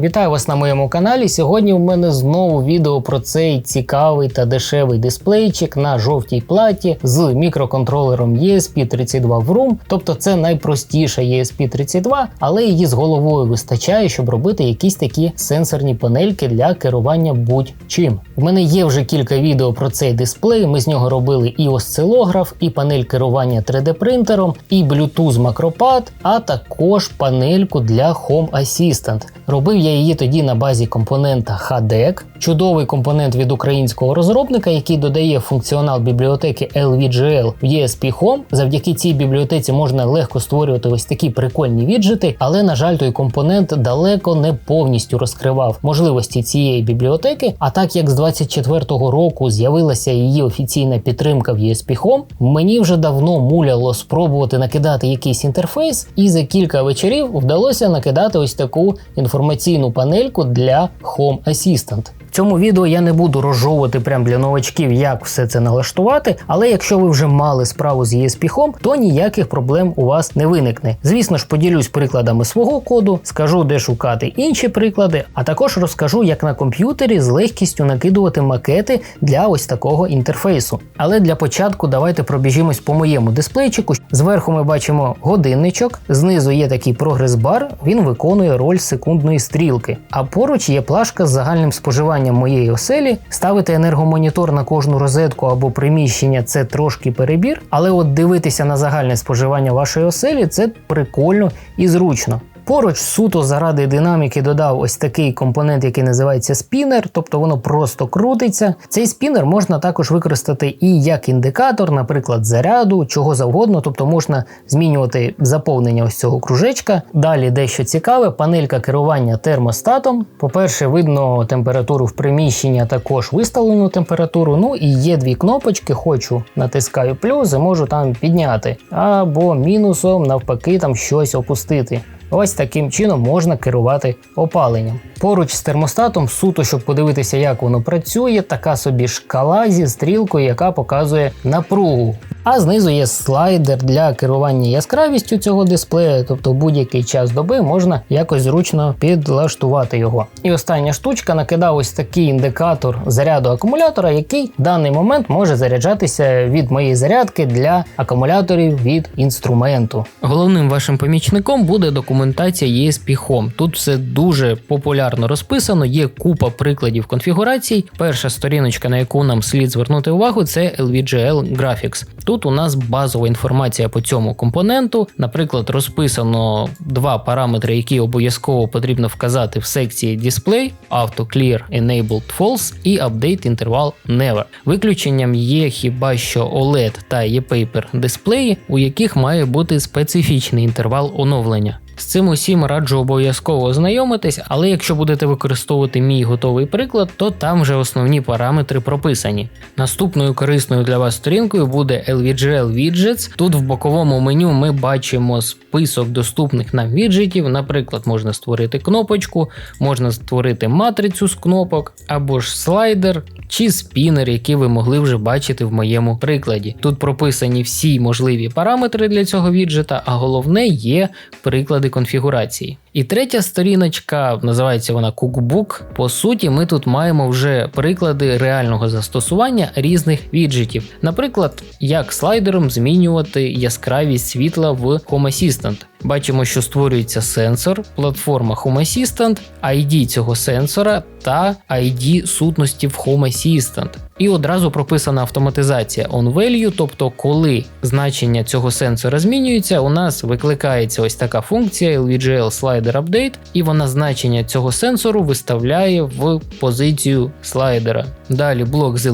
Вітаю вас на моєму каналі. Сьогодні в мене знову відео про цей цікавий та дешевий дисплейчик на жовтій платі з мікроконтролером ESP32 VROOM. Тобто це найпростіша ESP32, але її з головою вистачає, щоб робити якісь такі сенсорні панельки для керування будь-чим. У мене є вже кілька відео про цей дисплей. Ми з нього робили і осцилограф, і панель керування 3D принтером, і Bluetooth макропад, а також панельку для Home Assistant. Робив я її тоді на базі компонента HDEC, чудовий компонент від українського розробника, який додає функціонал бібліотеки LVGL в ESP Home. Завдяки цій бібліотеці можна легко створювати ось такі прикольні віджити, але на жаль, той компонент далеко не повністю розкривав можливості цієї бібліотеки. А так як з 24-го року з'явилася її офіційна підтримка в ESP Home, мені вже давно муляло спробувати накидати якийсь інтерфейс, і за кілька вечорів вдалося накидати ось таку інформаційну панельку для Home Assistant. Цьому відео я не буду розжовувати прямо для новачків, як все це налаштувати, але якщо ви вже мали справу з ESP Home, то ніяких проблем у вас не виникне. Звісно ж, поділюсь прикладами свого коду, скажу, де шукати інші приклади, а також розкажу, як на комп'ютері з легкістю накидувати макети для ось такого інтерфейсу. Але для початку давайте пробіжимось по моєму дисплейчику. Зверху ми бачимо годинничок, знизу є такий прогрес-бар, він виконує роль секундної стрілки. А поруч є плашка з загальним споживанням моєї оселі. Ставити енергомонітор на кожну розетку або приміщення це трошки перебір, але от дивитися на загальне споживання вашої оселі це прикольно і зручно. Поруч суто заради динаміки додав ось такий компонент, який називається спінер, тобто воно просто крутиться. Цей спінер можна також використати і як індикатор, наприклад, заряду, чого завгодно, тобто можна змінювати заповнення ось цього кружечка. Далі дещо цікаве, панелька керування термостатом. По-перше, видно температуру в приміщенні, а також виставлену температуру. Ну і є дві кнопочки, хочу натискаю плюс і можу там підняти, або мінусом навпаки там щось опустити. Ось таким чином можна керувати опаленням. Поруч з термостатом, суто, щоб подивитися, як воно працює, така собі шкала зі стрілкою, яка показує напругу. А знизу є слайдер для керування яскравістю цього дисплея, тобто будь-який час доби можна якось зручно підлаштувати його. І остання штучка накидав ось такий індикатор заряду акумулятора, який в даний момент може заряджатися від моєї зарядки для акумуляторів від інструменту. Головним вашим помічником буде документація ESP Home. Тут все дуже популярно розписано, є купа прикладів конфігурацій. Перша сторіночка, на яку нам слід звернути увагу, це LVGL Graphics. Тут у нас базова інформація по цьому компоненту. Наприклад, розписано два параметри, які обов'язково потрібно вказати в секції Display, Auto Clear Enabled False і Update Interval Never. Виключенням є хіба що OLED та ePaper дисплеї, у яких має бути специфічний інтервал оновлення. З цим усім раджу обов'язково ознайомитись, але якщо будете використовувати мій готовий приклад, то там вже основні параметри прописані. Наступною корисною для вас сторінкою буде LVGL Widgets. Тут в боковому меню ми бачимо список доступних нам віджитів. Наприклад, можна створити кнопочку, можна створити матрицю з кнопок або ж слайдер. Чи спінер, який ви могли вже бачити в моєму прикладі. Тут прописані всі можливі параметри для цього віджита, а головне є приклади конфігурації. І третя сторіночка, називається вона Cookbook. По суті, ми тут маємо вже приклади реального застосування різних віджитів. Наприклад, як слайдером змінювати яскравість світла в Home Assistant. Бачимо, що створюється сенсор, платформа Home Assistant, ID цього сенсора та ID сутності в Home Assistant. І одразу прописана автоматизація on-value, тобто, коли значення цього сенсора змінюється, у нас викликається ось така функція LVGL Slider Update, і вона значення цього сенсору виставляє в позицію слайдера. Далі блок з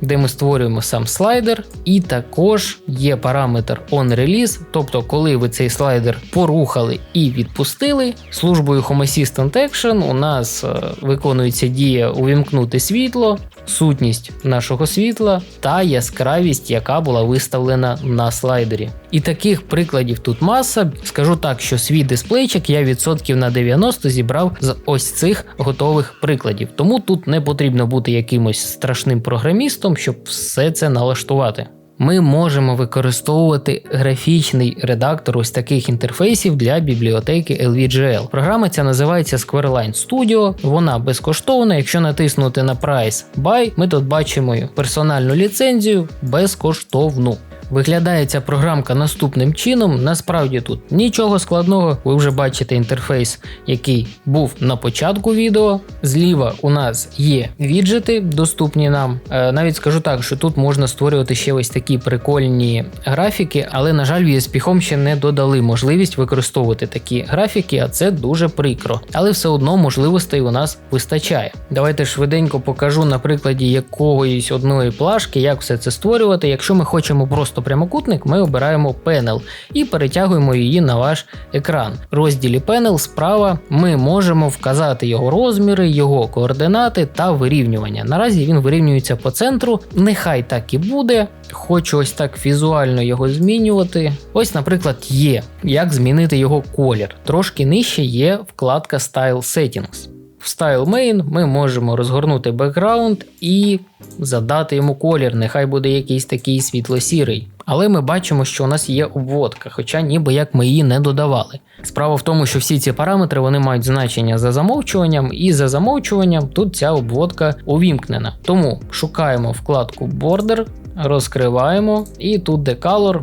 де ми створюємо сам слайдер, і також є параметр onRelease, тобто, коли ви цей слайдер порухали і відпустили, службою Home Assistant Action у нас е, виконується дія увімкнути світло, сутність нашого світла та яскравість, яка була виставлена на слайдері. І таких прикладів тут маса. Скажу так, що свій дисплейчик я відсотків на 90 зібрав з ось цих готових прикладів. Тому тут не потрібно бути якимось страшним програмістом, щоб все це налаштувати. Ми можемо використовувати графічний редактор ось таких інтерфейсів для бібліотеки LVGL. Програма ця називається Squareline Studio. Вона безкоштовна. Якщо натиснути на Price Buy, ми тут бачимо персональну ліцензію безкоштовну. Виглядає ця програмка наступним чином. Насправді тут нічого складного, ви вже бачите інтерфейс, який був на початку відео. Зліва у нас є віджити, доступні нам. Е, навіть скажу так, що тут можна створювати ще ось такі прикольні графіки, але, на жаль, в ESP Home ще не додали можливість використовувати такі графіки, а це дуже прикро. Але все одно можливостей у нас вистачає. Давайте швиденько покажу на прикладі якоїсь одної плашки, як все це створювати. Якщо ми хочемо просто просто прямокутник, ми обираємо Panel і перетягуємо її на ваш екран. В розділі Panel справа ми можемо вказати його розміри, його координати та вирівнювання. Наразі він вирівнюється по центру. Нехай так і буде. Хочу ось так візуально його змінювати. Ось, наприклад, є як змінити його колір. Трошки нижче є вкладка Style Settings. В Style Main ми можемо розгорнути бекграунд і задати йому колір, нехай буде якийсь такий світло-сірий. Але ми бачимо, що у нас є обводка, хоча ніби як ми її не додавали. Справа в тому, що всі ці параметри вони мають значення за замовчуванням, і за замовчуванням тут ця обводка увімкнена. Тому шукаємо вкладку Border, розкриваємо, і тут де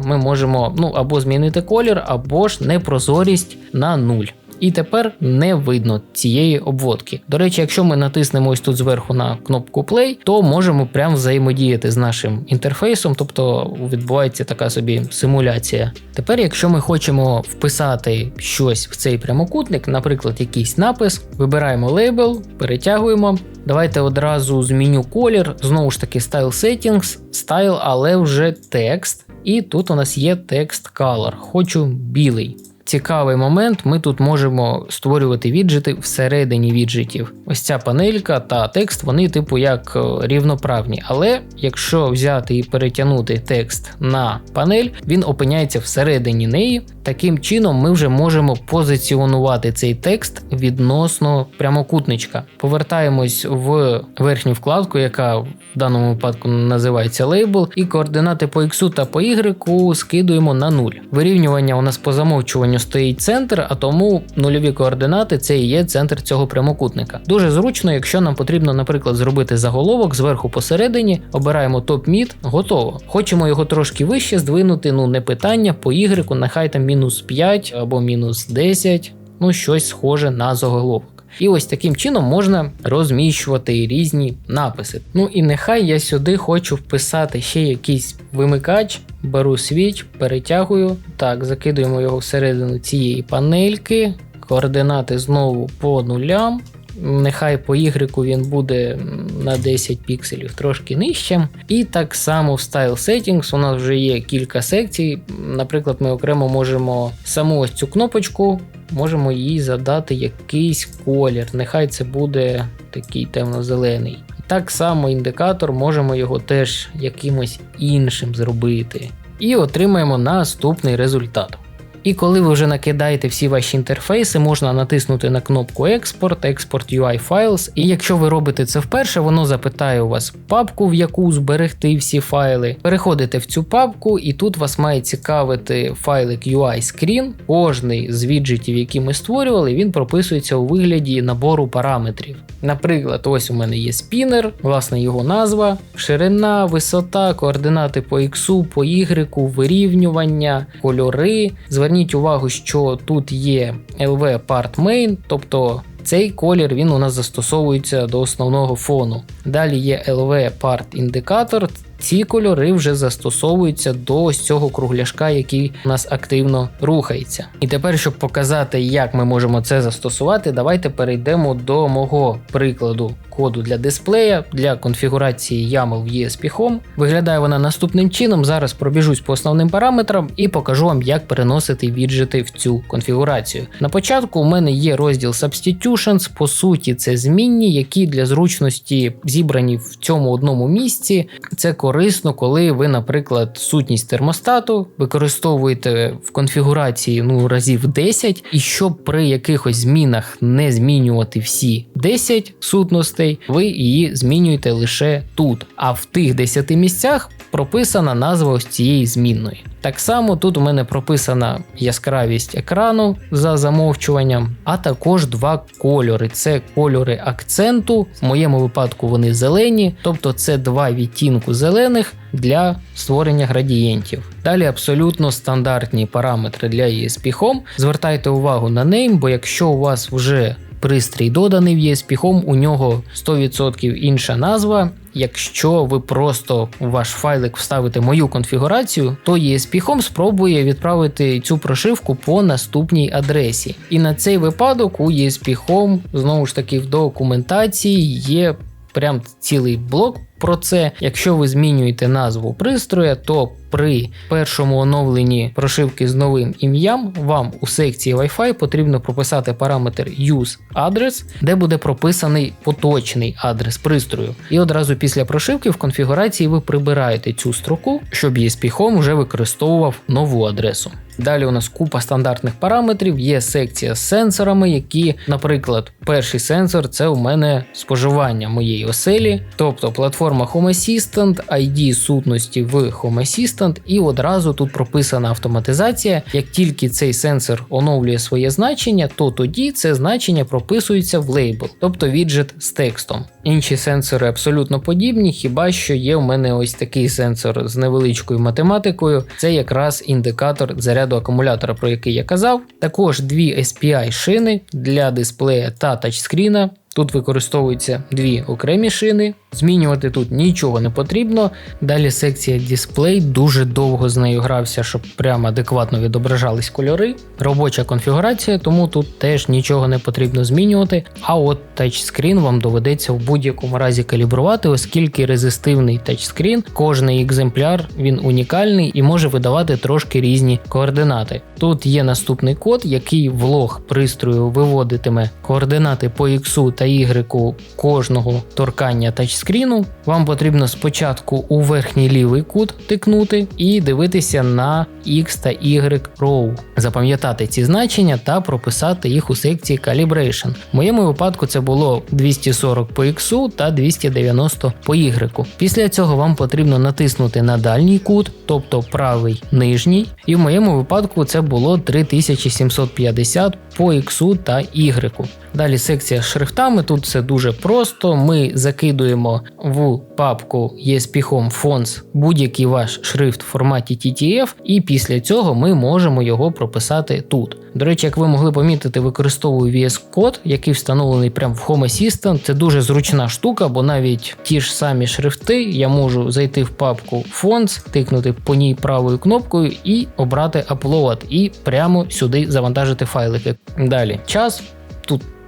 ми можемо ну або змінити колір, або ж непрозорість на 0. І тепер не видно цієї обводки. До речі, якщо ми натиснемо ось тут зверху на кнопку Play, то можемо прямо взаємодіяти з нашим інтерфейсом, тобто відбувається така собі симуляція. Тепер, якщо ми хочемо вписати щось в цей прямокутник, наприклад, якийсь напис, вибираємо лейбл, перетягуємо. Давайте одразу зміню колір, знову ж таки, Style Settings, Style, але вже текст. І тут у нас є текст Color. Хочу білий цікавий момент, ми тут можемо створювати віджити всередині віджитів. Ось ця панелька та текст, вони, типу, як е, рівноправні. Але якщо взяти і перетягнути текст на панель, він опиняється всередині неї. Таким чином, ми вже можемо позиціонувати цей текст відносно прямокутничка. Повертаємось в верхню вкладку, яка в даному випадку називається лейбл, і координати по X та по Y скидуємо на 0. Вирівнювання у нас по замовчуванню безпосередньо стоїть центр, а тому нульові координати це і є центр цього прямокутника. Дуже зручно, якщо нам потрібно, наприклад, зробити заголовок зверху посередині, обираємо топ-мід, готово. Хочемо його трошки вище здвинути, ну не питання, по ігрику, нехай там мінус 5 або мінус 10, ну щось схоже на заголовок. І ось таким чином можна розміщувати різні написи. Ну і нехай я сюди хочу вписати ще якийсь вимикач, беру свіч, перетягую. Так, закидуємо його всередину цієї панельки. Координати знову по нулям. Нехай по Y він буде на 10 пікселів трошки нижче. І так само в Style Settings у нас вже є кілька секцій. Наприклад, ми окремо можемо саму ось цю кнопочку, можемо їй задати якийсь колір. Нехай це буде такий темно-зелений. Так само індикатор можемо його теж якимось іншим зробити. І отримаємо наступний результат. І коли ви вже накидаєте всі ваші інтерфейси, можна натиснути на кнопку Експорт, Експорт UI Files. І якщо ви робите це вперше, воно запитає у вас папку, в яку зберегти всі файли. Переходите в цю папку, і тут вас має цікавити файлик UI Screen. Кожний з віджитів, які ми створювали, він прописується у вигляді набору параметрів. Наприклад, ось у мене є спінер, власне, його назва, ширина, висота, координати по X, по Y, вирівнювання, кольори. Зверніть увагу, що тут є LV Part Main, тобто цей колір він у нас застосовується до основного фону. Далі є LV Part індикатор, ці кольори вже застосовуються до ось цього кругляшка, який у нас активно рухається. І тепер, щоб показати, як ми можемо це застосувати, давайте перейдемо до мого прикладу коду для дисплея для конфігурації YAML в ESP Home. Виглядає вона наступним чином. Зараз пробіжусь по основним параметрам і покажу вам, як переносити віджити в цю конфігурацію. На початку у мене є розділ Substitutions, по суті, це змінні, які для зручності зібрані в цьому одному місці. Це корисно, коли ви, наприклад, сутність термостату використовуєте в конфігурації ну разів 10, і щоб при якихось змінах не змінювати всі 10 сутностей, ви її змінюєте лише тут. А в тих 10 місцях прописана назва ось цієї змінної. Так само тут у мене прописана яскравість екрану за замовчуванням, а також два кольори. Це кольори акценту, в моєму випадку вони зелені, тобто це два відтінку зелених для створення градієнтів. Далі абсолютно стандартні параметри для ESP Home. Звертайте увагу на нейм, бо якщо у вас вже пристрій доданий в ESP Home, у нього 100% інша назва. Якщо ви просто у ваш файлик вставите мою конфігурацію, то ESP Home спробує відправити цю прошивку по наступній адресі. І на цей випадок у ESP Home знову ж таки в документації є прям цілий блок про це. Якщо ви змінюєте назву пристроя, то при першому оновленні прошивки з новим ім'ям вам у секції Wi-Fi потрібно прописати параметр Use Address, де буде прописаний поточний адрес пристрою. І одразу після прошивки в конфігурації ви прибираєте цю строку, щоб ESP Home вже використовував нову адресу. Далі у нас купа стандартних параметрів, є секція з сенсорами, які, наприклад, перший сенсор це у мене споживання моєї оселі, тобто платформа Home Assistant, ID сутності в Home Assistant, і одразу тут прописана автоматизація. Як тільки цей сенсор оновлює своє значення, то тоді це значення прописується в лейбл, тобто віджит з текстом. Інші сенсори абсолютно подібні, хіба що є в мене ось такий сенсор з невеличкою математикою, це якраз індикатор заряду акумулятора, про який я казав. Також дві SPI шини для дисплея та тачскріна. Тут використовуються дві окремі шини. Змінювати тут нічого не потрібно. Далі секція дисплей, дуже довго з нею грався, щоб прямо адекватно відображались кольори. Робоча конфігурація, тому тут теж нічого не потрібно змінювати. А от тачскрін вам доведеться в будь-якому разі калібрувати, оскільки резистивний тачскрін, кожний екземпляр він унікальний і може видавати трошки різні координати. Тут є наступний код, який в лог пристрою виводитиме координати по X та Y кожного торкання тачскріну. Вам потрібно спочатку у верхній лівий кут тикнути і дивитися на X та Y row, запам'ятати ці значення та прописати їх у секції Calibration. В моєму випадку це було 240 по X та 290 по Y. Після цього вам потрібно натиснути на дальній кут, тобто правий нижній, і в моєму випадку це було 3750 по X та Y. Далі секція з шрифтами. Тут все дуже просто. Ми закидуємо в папку ESP Home Fonts будь-який ваш шрифт в форматі TTF, і після цього ми можемо його прописати тут. До речі, як ви могли помітити, використовую VS Code, який встановлений прямо в Home Assistant. Це дуже зручна штука, бо навіть ті ж самі шрифти я можу зайти в папку Fonts, тикнути по ній правою кнопкою і обрати Upload, і прямо сюди завантажити файлики. Далі час.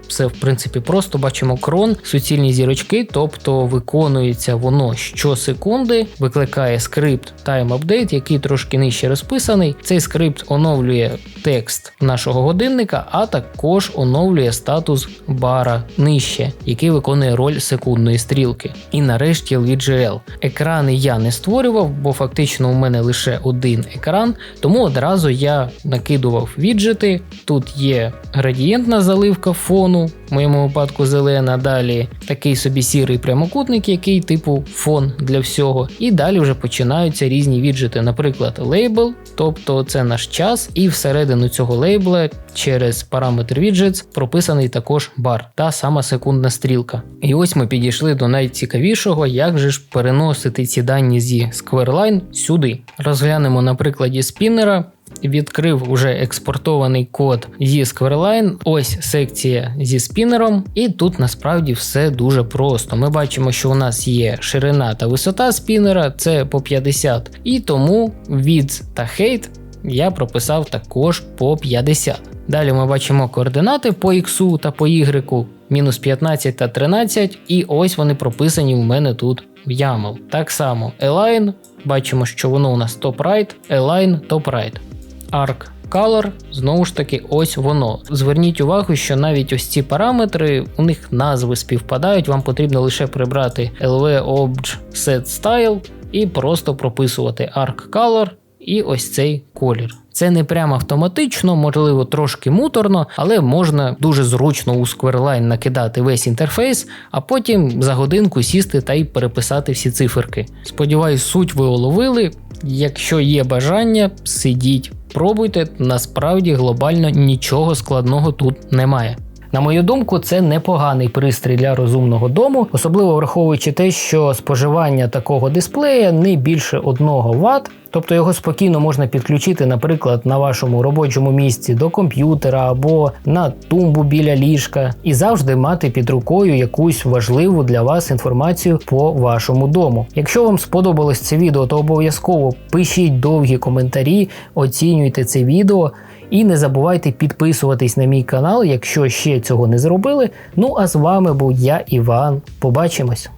Все в принципі просто бачимо крон, суцільні зірочки, тобто виконується воно щосекунди, викликає скрипт Time Update, який трошки нижче розписаний. Цей скрипт оновлює текст нашого годинника, а також оновлює статус бара нижче, який виконує роль секундної стрілки. І нарешті LVGL. Екрани я не створював, бо фактично у мене лише один екран, тому одразу я накидував віджити. Тут є градієнтна заливка фону, в моєму випадку зелена, далі такий собі сірий прямокутник, який типу фон для всього. І далі вже починаються різні віджити, наприклад, лейбл, тобто це наш час, і всередину цього лейбла через параметр widgets прописаний також бар, та сама секундна стрілка. І ось ми підійшли до найцікавішого, як же ж переносити ці дані зі Squareline сюди. Розглянемо на прикладі спіннера. Відкрив уже експортований код зі Squareline, ось секція зі спінером, і тут насправді все дуже просто. Ми бачимо, що у нас є ширина та висота спінера, це по 50, і тому width та height я прописав також по 50. Далі ми бачимо координати по X та по Y, мінус 15 та 13, і ось вони прописані у мене тут в YAML. Так само Align, бачимо, що воно у нас top right, Align top right. Arc Color, знову ж таки, ось воно. Зверніть увагу, що навіть ось ці параметри, у них назви співпадають, вам потрібно лише прибрати LV Obj Set Style і просто прописувати Arc Color і ось цей колір. Це не прямо автоматично, можливо, трошки муторно, але можна дуже зручно у Squareline накидати весь інтерфейс, а потім за годинку сісти та й переписати всі циферки. Сподіваюсь, суть ви уловили. Якщо є бажання, сидіть, пробуйте, насправді глобально нічого складного тут немає. На мою думку, це непоганий пристрій для розумного дому, особливо враховуючи те, що споживання такого дисплея не більше 1 Вт, тобто його спокійно можна підключити, наприклад, на вашому робочому місці до комп'ютера або на тумбу біля ліжка, і завжди мати під рукою якусь важливу для вас інформацію по вашому дому. Якщо вам сподобалось це відео, то обов'язково пишіть довгі коментарі, оцінюйте це відео. І не забувайте підписуватись на мій канал, якщо ще цього не зробили. Ну а з вами був я, Іван. Побачимось!